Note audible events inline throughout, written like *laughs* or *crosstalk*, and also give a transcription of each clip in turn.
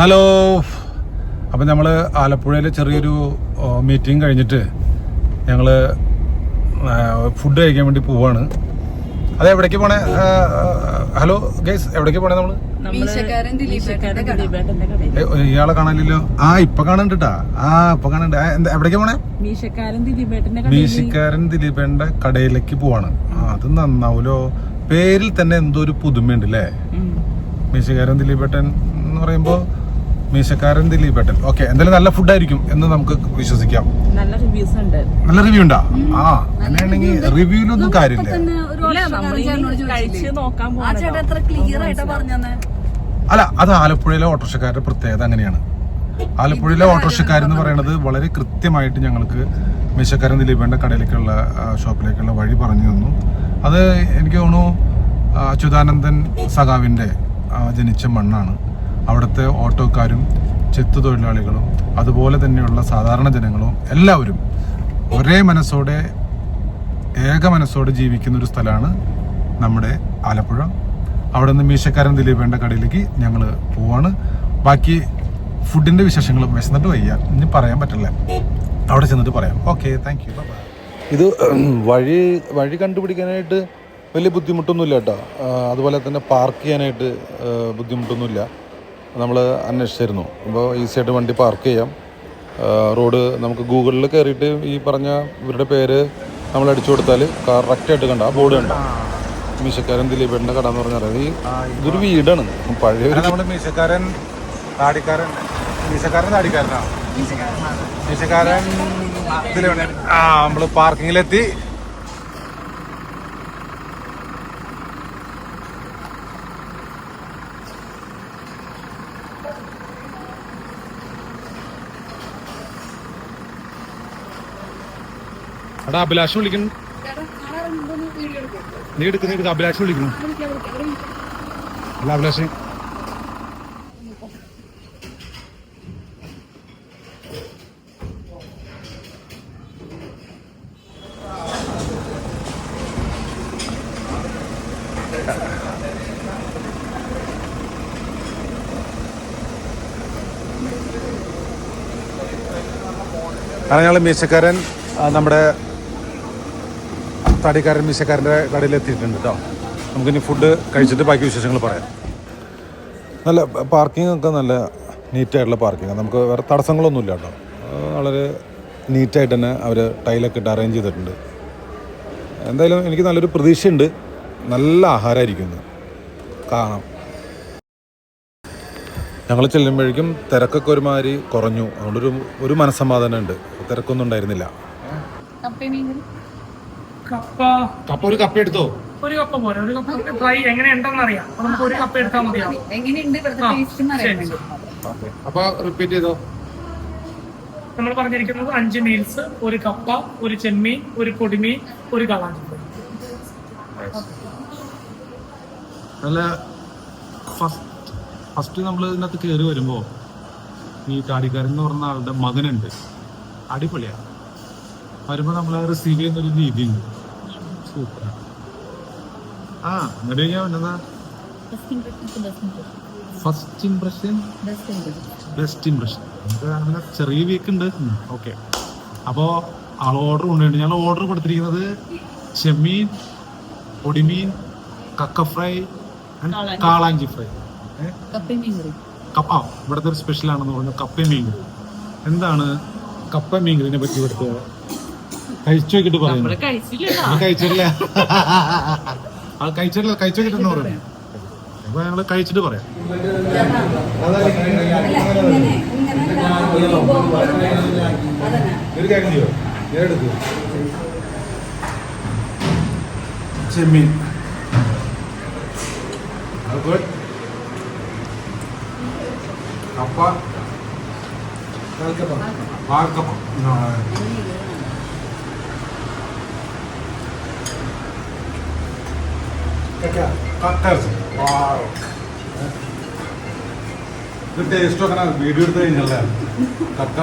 Hello. അപ്പം നമ്മൾ ആലപ്പുഴയിൽ ചെറിയൊരു മീറ്റിംഗ് കഴിഞ്ഞിട്ട് ഞങ്ങൾ ഫുഡ് കഴിക്കാൻ വേണ്ടി പോവാണ്. അത് എവിടേക്ക് പോണേ? ഹലോ ഗൈസ് എവിടേക്ക് പോണേ നമ്മൾ മീശക്കാരൻ ദിലീപേട്ടന്റെ കട. ഏ, ഇയാളെ കാണാനില്ലല്ലോ? ആ ഇപ്പൊ കാണുന്നുണ്ട് ആ ഇപ്പൊ കാണണ്ട എവിടേക്ക് പോണേ? മീശക്കാരൻ ദിലീപേട്ടന്റെ കടയിലേക്ക് പോവാണ്. അത് നന്നാവൂലോ? പേരിൽ തന്നെ എന്തോ ഒരു പുതുമയുണ്ട് അല്ലേ മീശക്കാരൻ ദിലീപേട്ടൻ എന്ന് പറയുമ്പോ മീശക്കാരൻ ദിലീപേട്ടൻ ഓക്കെ എന്തായാലും നല്ല ഫുഡ് ആയിരിക്കും എന്ന് നമുക്ക് വിശ്വസിക്കാം. നല്ല റിവ്യൂസ് ഉണ്ട്. നല്ല റിവ്യൂ ഉണ്ടാ? ആ അങ്ങനെയാണെങ്കിൽ റിവ്യൂലൊന്നും കാര്യമില്ല. അല്ല അത് ആലപ്പുഴയിലെ ഓട്ടോറിക്ഷക്കാരുടെ പ്രത്യേകത അങ്ങനെയാണ്. ആലപ്പുഴയിലെ ഓട്ടോറിക്ഷക്കാരെന്ന് പറയുന്നത് വളരെ കൃത്യമായിട്ട് ഞങ്ങൾക്ക് മീശക്കാരൻ ദിലീപേന്റെ കടയിലേക്കുള്ള ഷോപ്പിലേക്കുള്ള വഴി പറഞ്ഞു തന്നു. അത് എനിക്ക് തോന്നുന്നു അച്യുതാനന്ദൻ സഖാവിന്റെ ജനിച്ച മണ്ണാണ്. അവിടുത്തെ ഓട്ടോക്കാരും ചെത്തു തൊഴിലാളികളും അതുപോലെ തന്നെയുള്ള സാധാരണ ജനങ്ങളും എല്ലാവരും ഒരേ മനസ്സോടെ ഏക മനസ്സോടെ ജീവിക്കുന്ന ഒരു സ്ഥലമാണ് നമ്മുടെ ആലപ്പുഴ. അവിടെ നിന്ന് മീശക്കാരൻ ദിലീപേന്റെ കടയിലേക്ക് ഞങ്ങൾ പോവാണ്. ബാക്കി ഫുഡിന്റെ വിശേഷങ്ങൾ വിശന്നിട്ട് വയ്യ. ഇനി പറയാൻ പറ്റില്ല. അവിടെ ചെന്നിട്ട് പറയാം. ഓക്കെ താങ്ക് യു ഇത് വഴി വഴി കണ്ടുപിടിക്കാനായിട്ട് വലിയ ബുദ്ധിമുട്ടൊന്നുമില്ല കേട്ടോ. അതുപോലെ തന്നെ പാർക്ക് ചെയ്യാനായിട്ട് ബുദ്ധിമുട്ടൊന്നുമില്ല. നമ്മൾ അന്വേഷിച്ചിരുന്നു. അപ്പോൾ ഈസിയായിട്ട് വണ്ടി പാർക്ക് ചെയ്യാം. റോഡ് നമുക്ക് ഗൂഗിളിൽ കയറിയിട്ട് ഈ പറഞ്ഞ ഇവരുടെ പേര് നമ്മൾ അടിച്ചു കൊടുത്താൽ കറക്റ്റായിട്ട് കണ്ട. ആ ബോർഡ് കണ്ട. മീശക്കാരൻ ദിലീപേട്ടന്റെ കട എന്ന് പറഞ്ഞാൽ ഈ ഇതൊരു വീടാണ്. പഴയ നമ്മുടെ മീശക്കാരൻ താടിക്കാരൻ. മീശക്കാരൻ താടിക്കാരനാണ് മീശക്കാരൻ ആ നമ്മൾ പാർക്കിങ്ങിലെത്തി എടാ അഭിലാഷ് എടുക്കോ? നീ എടുക്ക് നീ എടുക്ക് അഭിലാഷം വിളിക്കുന്നു വിളിക്കാം, വിളിക്കാം, ഇവിടെ വിളിക്കാം. അല്ല അഭിലാഷ് കാരണം ഞങ്ങൾ മീശക്കാരൻ നമ്മുടെ തടിക്കാരൻ മീശക്കാരന്റെ കടയിൽ എത്തിയിട്ടുണ്ട് കേട്ടോ നമുക്കിനി ഫുഡ് കഴിച്ചിട്ട് ബാക്കി വിശേഷങ്ങൾ പറയാം. നല്ല പാർക്കിംഗ് ഒക്കെ നല്ല നീറ്റായിട്ടുള്ള പാർക്കിംഗ് നമുക്ക് വേറെ തടസ്സങ്ങളൊന്നുമില്ല കേട്ടോ വളരെ നീറ്റായിട്ട് തന്നെ അവർ ടൈലൊക്കെ ഇട്ട് അറേഞ്ച് ചെയ്തിട്ടുണ്ട്. എന്തായാലും എനിക്ക് നല്ലൊരു പ്രതീക്ഷയുണ്ട്. നല്ല ആഹാരമായിരിക്കും ഇന്ന്. കാണാം. ഞങ്ങൾ ചെല്ലുമ്പോഴേക്കും തിരക്കൊക്കെ ഒരുമാതിരി കുറഞ്ഞു. അതുകൊണ്ടൊരു ഒരു മനസ്സമാധാനം ഉണ്ട്. തിരക്കൊന്നും ഉണ്ടായിരുന്നില്ല. കപ്പ. കപ്പ ഒരു കപ്പ എടുത്തോ? ഒരു കപ്പ പോരെ ഒരു കപ്പ ഫ്രൈ എങ്ങനെ ഉണ്ടെന്ന് അറിയാം അപ്പൊ നമുക്ക് ഒരു കപ്പ എടുത്താൽ മതിയാവും എങ്ങനെയുണ്ട് ഇവിടുത്തെ ആ, ടേസ്റ്റ് അറിയാൻ. അപ്പൊ റിപ്പീറ്റ് ചെയ്തോ? നമ്മൾ പറഞ്ഞിരിക്കുന്നത് അഞ്ച് മീൽസ് ഒരു കപ്പ ഒരു ചെമ്മീൻ ഒരു പൊടിമീൻ ഒരു കളാഞ്ചി നല്ല ഫസ്റ്റ് ഫസ്റ്റ് നമ്മൾ ഇതിനകത്ത് കയറി വരുമ്പോൾ ഈ കാടിക്കാരൻ എന്ന് പറഞ്ഞ ആളുടെ മകനുണ്ട്. അടിപൊളിയാണ്. വരുമ്പോൾ നമ്മളെ റിസീവ് ചെയ്യുന്ന ഒരു രീതിയുണ്ട്. ആ എന്നാ ഫസ്റ്റ് ഇംപ്രഷൻ ബെസ്റ്റ് ഇംപ്രഷൻ അങ്ങനെ ചെറിയ വീക്ക് ഉണ്ട്. ഓക്കെ അപ്പോൾ ആൾ ഓർഡർ കൊണ്ടുപോയിട്ട് ഞങ്ങൾ ഓർഡർ കൊടുത്തിരിക്കുന്നത് ചെമ്മീൻ പൊടിമീൻ കക്ക ഫ്രൈ കാളാഞ്ചി. ഫ്രൈ. കപ്പ ഇവിടുത്തെ ഒരു സ്പെഷ്യൽ ആണെന്ന് പറഞ്ഞു. കപ്പ മീൻ എന്താണ് കപ്പ മീൻകറിനെ പറ്റി ഇവിടുത്തെ കഴിച്ചു നോക്കിട്ട് പറയുന്നത് കഴിച്ചില്ല. കഴിച്ചിട്ടില്ല. ആ കഴിച്ചിട്ടില്ല കഴിച്ചു നോക്കിട്ടെന്ന് പറയുന്നു അപ്പൊ ഞങ്ങൾ കഴിച്ചിട്ട് പറയാം. ചെമ്മീൻ. കപ്പ. ഇങ്ങനെ അല്ല, ഈ ബോംബ് അതന്നെ. ഒരു കാര്യം ചെയ്യോ ഞാൻ എടുക്കൂ ചെമ്മീൻ ഗുഡ് കപ്പ വാഴക്കപ്പ ഇത് ടേസ്റ്റ് അങ്ങനെ വീഡിയോ എടുത്ത് കഴിഞ്ഞല്ലേ? കക്ക.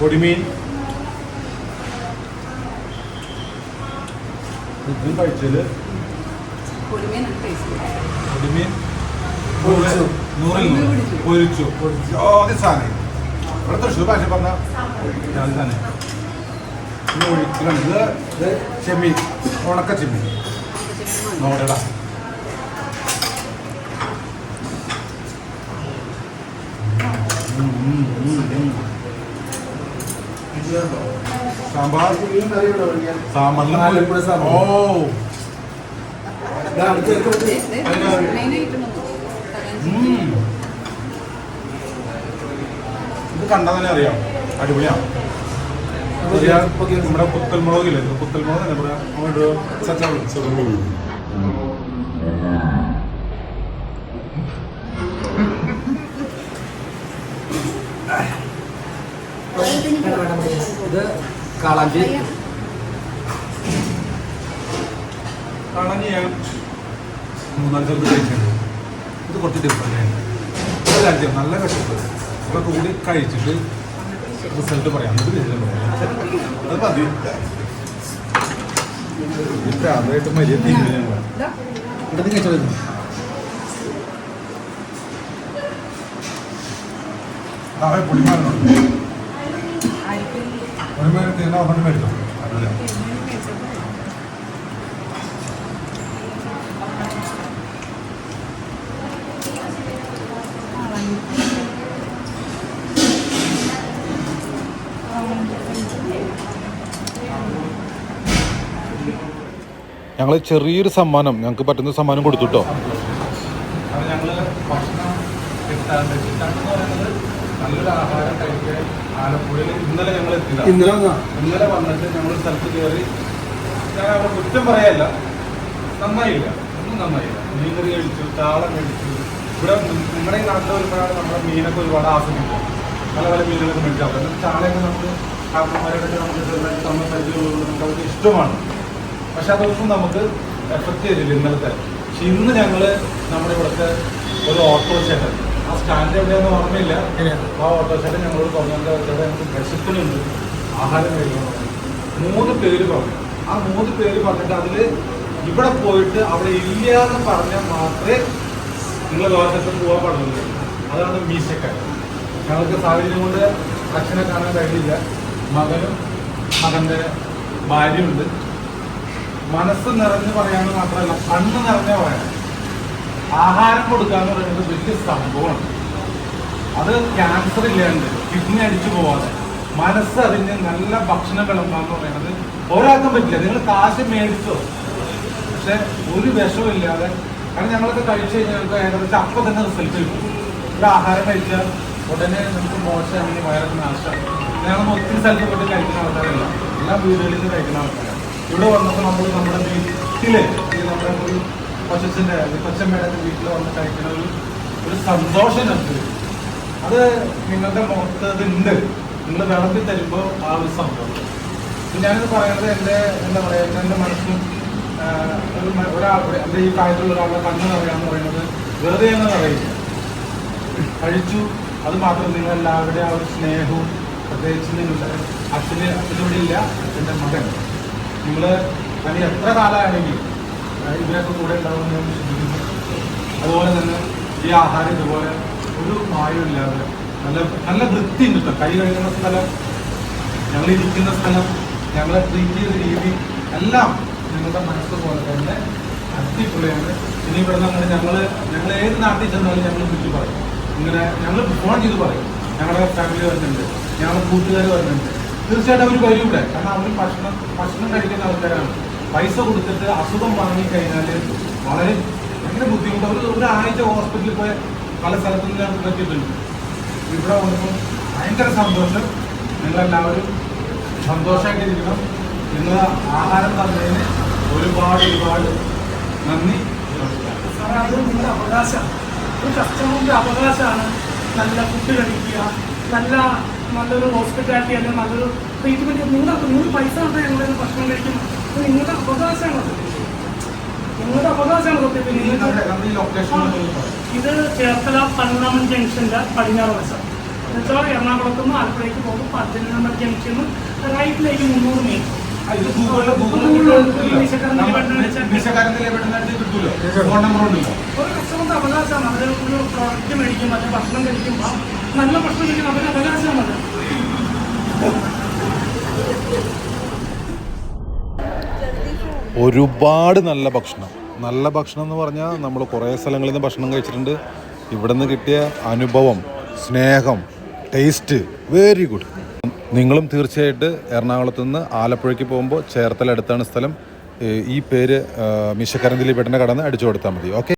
പൊടിമീൻ. ഇത് കഴിച്ചത്. പൊടിമീൻ നൂറിൽ പൊരിച്ചു. പൊരിച്ചു. ആദ്യ സാധനം. ഇവിടെ തൃശ്ശൂർ ഭാഷ പറഞ്ഞ ആദ്യ സാധനം ഇത് ഒഴിക്കലാണ് ഇത് ഇത് ചെമ്മീൻ. ഉണക്ക ചെമ്മീൻ. നോടടാ സാമ്പാർ. സാമ്പാറിൽ സാമ്പാർ. ഓ. ഇത് കണ്ടാൽ തന്നെ അറിയാം. അടിപൊളിയാണ്. നമ്മുടെ പുത്തൽമുളകില്ലേ പുത്തൽമുളക് നമ്മുടെ ഒരു ചെറുപുളി *laughs* ഇത് കളഞ്ചി കാണാൻ ഞാൻ മൂന്നാൽ സ്ഥലത്ത് കഴിച്ചിട്ടുണ്ട് ഇത് കുറച്ച് ഡിഫറെന്റ് ആണ്. നല്ല വിശപ്പ് ഇതൊക്കെ കൂടി കഴിച്ചിട്ട് റിസൾട്ട് പറയാം. ഇത് റിസൾട്ട് പറയാം. അത് മതി. ഇപ്പം അതായിട്ട് വലിയ തീരുമാനമാണ് ഇവിടെ കഴിച്ചോളൂ ആ പുളിമാരുണ്ട് പുളിമാരി തീർന്ന അവിടെ മേടിച്ചോ അതല്ല ഞങ്ങൾ ചെറിയൊരു സമ്മാനം ഞങ്ങൾക്ക് പറ്റുന്ന സമ്മാനം കൊടുത്തു കേട്ടോ നല്ലൊരു ആഹാരം കഴിക്കാൻ ആലപ്പുഴയിൽ ഇന്നലെ ഞങ്ങൾ എത്തില്ല ഇന്നലെ വന്നാ ഇന്നലെ വന്നിട്ട് ഞങ്ങൾ സ്ഥലത്ത് കയറി ഞാൻ അവിടെ കുറ്റം പറയല്ല. നന്നായില്ല. ഒന്നും നന്നായില്ല. മീൻകറി കഴിച്ചു താളം കഴിച്ചു. ഇവിടെ നി- നിങ്ങളുടെ ഈ നാട്ടിൽ ഒരുപാട് നമ്മുടെ മീനൊക്കെ ഒരുപാട് ആസ്വദിക്കും. പല പല മീനുകളൊക്കെ മേടിച്ചാൽ എന്നിട്ട് ചാളയൊക്കെ നമുക്ക് കാരണന്മാരോടൊക്കെ നമുക്ക് ചെറുതായിട്ട് പരിചയമുള്ളത് നമുക്ക് അവർക്ക് ഇഷ്ടമാണ്. പക്ഷെ അതൊന്നും നമുക്ക് എഫക്റ്റ് ചെയ്തില്ല ഇന്നലത്തെ. പക്ഷെ ഇന്ന് ഞങ്ങൾ നമ്മുടെ ഇവിടുത്തെ ഒരു ഓട്ടോ ചേട്ടൻ ആ സ്റ്റാൻഡ് എവിടെയാണെന്ന് ഓർമ്മയില്ല. ആ ഓട്ടോ ചേട്ടൻ ഞങ്ങളോട് പറഞ്ഞത് ചേട്ടൻ ഞങ്ങൾക്ക് വിശപ്പിനുണ്ട്. ആഹാരം കഴിക്കണം. മൂന്ന് പേര് പറഞ്ഞു. ആ മൂന്ന് പേര് പറഞ്ഞിട്ട് അതിൽ ഇവിടെ പോയിട്ട് അവിടെ ഇല്ല എന്ന് പറഞ്ഞാൽ മാത്രമേ നിങ്ങൾ ലോകത്ത് പോകാൻ പാടുള്ളൂ. അതാണ് മീശക്കാരൻ ഞങ്ങൾക്ക് സാഹചര്യം കൊണ്ട് അച്ഛനെ കാണാൻ കഴിയില്ല മകനും മകന്റെ ഭാര്യയുണ്ട്. മനസ്സ് നിറഞ്ഞു പറയാന്ന് മാത്രമല്ല കണ്ണ് നിറഞ്ഞ പറയാം. ആഹാരം കൊടുക്കുക എന്ന് പറയുന്നത് വലിയ സംഭവമാണ്. അത് ക്യാൻസർ ഇല്ലാണ്ട് കിഡ്നി അടിച്ചു പോവാതെ മനസ്സ് അറിഞ്ഞ് നല്ല ഭക്ഷണം വിളമ്പാന്ന് പറയുന്നത് ഒരാൾക്കും പറ്റില്ല. നിങ്ങൾ കാശ് മേടിച്ചോ. പക്ഷെ ഒരു വിഷവും ഇല്ലാതെ കാരണം ഞങ്ങളൊക്കെ കഴിച്ചു കഴിഞ്ഞാൽ ഞങ്ങൾക്ക് ഏകദേശം അപ്പം തന്നെ റിസൾട്ട് കിട്ടും. ഒരു ആഹാരം കഴിച്ചാൽ ഉടനെ നമുക്ക് മോശം അല്ലെങ്കിൽ വയറൊക്കെ നാശം. ഞങ്ങൾ ഒത്തിരി സ്ഥലത്ത് പോയിട്ട് കഴിക്കുന്ന ആൾക്കാരല്ല. എല്ലാ വീടുകളിൽ നിന്ന് കഴിക്കുന്ന ആൾക്കാരാണ്. ഇവിടെ വന്നപ്പോൾ നമ്മൾ നമ്മുടെ വീട്ടിൽ നമ്മുടെ ഒരു കൊച്ചച്ഛന്റെ കൊച്ചമ്മയുടെ വീട്ടിൽ വന്ന് കഴിക്കുന്ന ഒരു ഒരു സന്തോഷം നമുക്ക് അത് നിങ്ങളുടെ മുഖത്ത് ഉണ്ട് നിങ്ങൾ വിളമ്പി തരുമ്പോൾ ആ ഒരു സംഭവം ഞാനിത് പറയുന്നത് എന്റെ എന്താ പറയുക എന്റെ മനസ്സിലും ഒരു ഒരാൾ എന്റെ ഈ പ്രായത്തിലുള്ള ഒരാളുടെ കണ്ണ് നിറയാന്ന് പറയുന്നത് വെറുതെ എന്ന് പറയില്ല. കഴിച്ചു. അത് മാത്രം നിങ്ങൾ എല്ലാവരുടെയും ആ ഒരു സ്നേഹവും പ്രത്യേകിച്ച് നിങ്ങളുടെ അച്ഛന് അച്ഛനോടില്ല അച്ഛന്റെ മകൻ. നിങ്ങൾ അതിന് എത്ര കാലമാണെങ്കിലും ഇതിനൊക്കെ കൂടെ ഉണ്ടാവുമെന്ന് ഞാൻ വിശ്വസിക്കുന്നു. അതുപോലെ തന്നെ ഈ ആഹാരം ഇതുപോലെ ഒരു മായവും ഇല്ലാതെ നല്ല നല്ല വൃത്തി ഉണ്ട് കൈ കഴുകുന്ന സ്ഥലം ഞങ്ങൾ ഇരിക്കുന്ന സ്ഥലം ഞങ്ങളെ ട്രീറ്റ് ചെയ്ത രീതി എല്ലാം ഞങ്ങളുടെ മനസ്സ് പോലെ തന്നെ അടിപൊളിയാണ്. ഇനി ഇവിടെ നിന്ന് ഞങ്ങൾ ഞങ്ങൾ ഏത് നാട്ടിൽ ചെന്നാലും ഞങ്ങൾ വിളിച്ച് പറയും. ഇങ്ങനെ ഞങ്ങൾ ഫോൺ ചെയ്ത് പറയും. ഞങ്ങളുടെ ഫാമിലി വരുന്നുണ്ട്. ഞങ്ങളുടെ കൂട്ടുകാർ വരുന്നുണ്ട്. തീർച്ചയായിട്ടും അവർ വരും ഇവിടെ. കാരണം അവർ ഭക്ഷണം ഭക്ഷണം കഴിക്കുന്ന ആൾക്കാരാണ്. പൈസ കൊടുത്തിട്ട് അസുഖം വാങ്ങിക്കഴിഞ്ഞാൽ വളരെ ഭയങ്കര ബുദ്ധിമുട്ട്. അവർ ഒരാഴ്ച ഹോസ്പിറ്റലിൽ പോയ പല സ്ഥലത്തു നിന്ന് ഞങ്ങൾക്ക് പറ്റിയിട്ടുണ്ട്. ഇവിടെ വന്നപ്പോൾ ഭയങ്കര സന്തോഷം. നിങ്ങളെല്ലാവരും സന്തോഷമായിട്ടിരിക്കണം ഇന്ന് ആഹാരം തന്നതിന് ഒരുപാട് ഒരുപാട് നന്ദി. അത് നിങ്ങളുടെ അവകാശമാണ്. ഒരു കസ്റ്റമറിന്റെ അവകാശമാണ് നല്ല ഫുഡ് കഴിക്കുക നല്ല നല്ലൊരു ഹോസ്പിറ്റാലിറ്റി അല്ലെങ്കിൽ നല്ലൊരു ട്രീറ്റ്മെന്റ് നിങ്ങൾക്ക് നിങ്ങൾ പൈസ ഉണ്ട് ഞങ്ങളുടെ ഭക്ഷണം കഴിക്കും. നിങ്ങളുടെ അവകാശമാണ് നിങ്ങളുടെ അവകാശമാണ് സത്യത്തിൽ ഇത് ചേർത്തല പതിനൊന്നാമൻ ജംഗ്ഷന്റെ പടിഞ്ഞാറ് വശം. എന്നുവെച്ചാൽ എറണാകുളത്ത് നിന്ന് ആലപ്പുഴയ്ക്ക് പോകുമ്പോൾ നമ്പർ ജംഗ്ഷനിൽ റൈറ്റിലേക്ക് മുന്നൂറ് മീറ്റർ. ഒരു കസ്റ്റമറിന്റെ അവകാശമാണ്. അവർ ഒരു പ്രോഡക്റ്റ് മേടിക്കും മറ്റേ ഭക്ഷണം കഴിക്കുമ്പോൾ നല്ല ഭക്ഷണം അവരുടെ അവകാശമാണ്. ഒരുപാട് നല്ല ഭക്ഷണം. നല്ല ഭക്ഷണം എന്ന് പറഞ്ഞാൽ നമ്മൾ കുറേ സ്ഥലങ്ങളിൽ നിന്ന് ഭക്ഷണം കഴിച്ചിട്ടുണ്ട്. ഇവിടെ നിന്ന് കിട്ടിയ അനുഭവം സ്നേഹം ടേസ്റ്റ് വെരി ഗുഡ് നിങ്ങളും തീർച്ചയായിട്ട് എറണാകുളത്ത് നിന്ന് ആലപ്പുഴയ്ക്ക് പോകുമ്പോൾ ചേർത്തല അടുത്താണ് സ്ഥലം. ഈ പേര് മിശക്കരന്തിലി ദിലീപേട്ടന്റെ കടന്ന് അടിച്ചു കൊടുത്താൽ മതി. ഓക്കെ